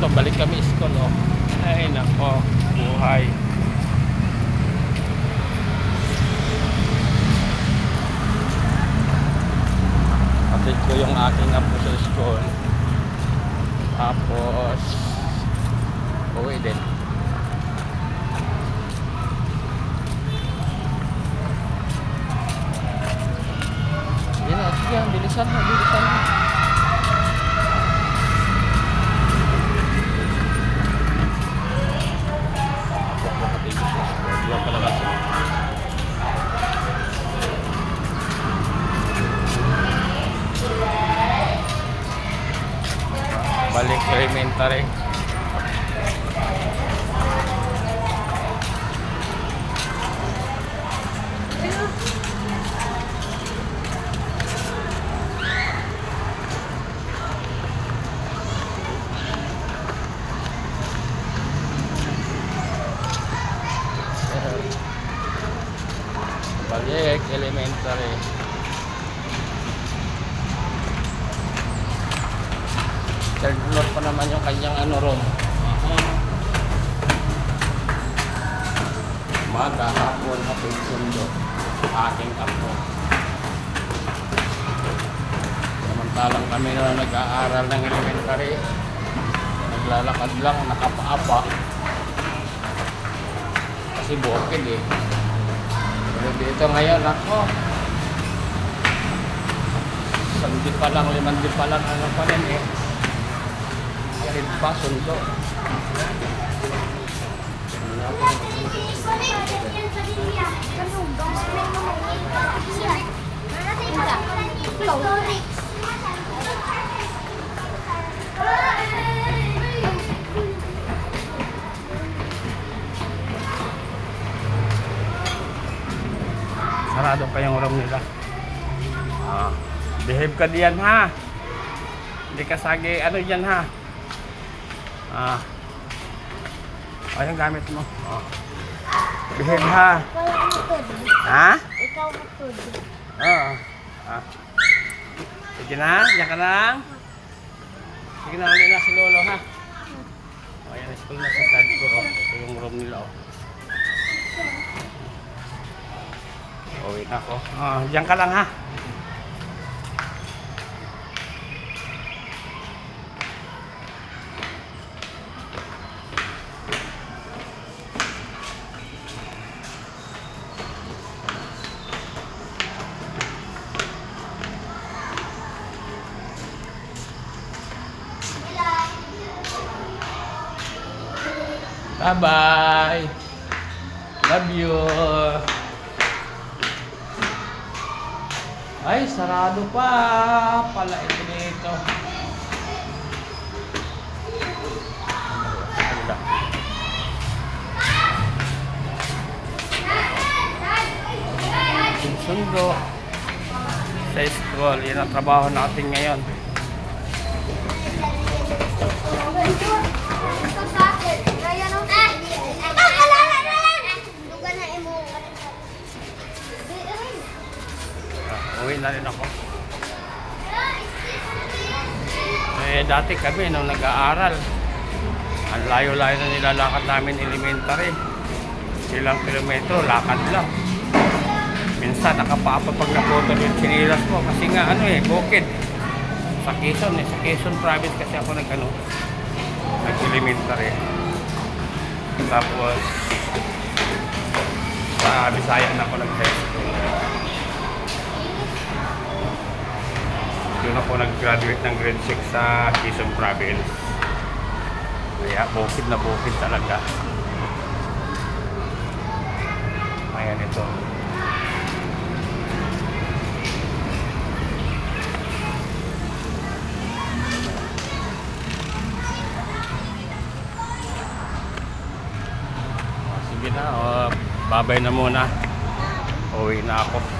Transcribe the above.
ito, balik kami school, oh. Ay, nako, buhay. Kapit ko yung aking apo sa school. Tapos, uwi din. Yan na, sige, bilisan mo, bilisan mo. Balik elementary. Balik elementary. Third floor pa naman yung kanyang ano room. Umaga, hapon, hapon, sundo. Aking apo. Samantalang kami na nag-aaral ng elementary. Naglalakad lang, nakapaapa. Kasi bukid eh. Pero dito ngayon, ako. Sandi pa lang, limandi pa lang, ano pa rin eh. Kahit pa, sundo. Sarado pa yung room nila. Ah, behave ka diyan ha. Hindi ka sagi, ano yan ha. Ah. Oh, yung gamit mo. Oh. Behave ha. Ha? Ikaw hatod. Oo. Ah. Sige na, yan ka lang. Sige na, uli na si Lolo ha. Oh, yan, school na sa third floor. Oh. Ito yung room nila oh. Uwi na ako. Oh, diyan ka lang ha. Bye-bye. Love you. Ay, sarado pa. Pala ito dito. Sundo. Sa school. Yan ang trabaho natin ngayon. Uwi na rin ako. Eh, dati kami nung nag-aaral, ang layo-layo na nilalakad namin elementary. Ilang kilometro, lakad lang. Minsan, nakapapa pag naputo yung sinilas mo kasi nga ano eh, bukid. Sa Quezon eh, sa Quezon province kasi ako nag ano, nag-elementary. Tapos, sa Bisaya na ako nag-high Doon ako nag-graduate ng grade 6 sa Quezon Province. Kaya bukid na bukid talaga. Ayan ito. Sige na, babay na muna. Uwi na ako.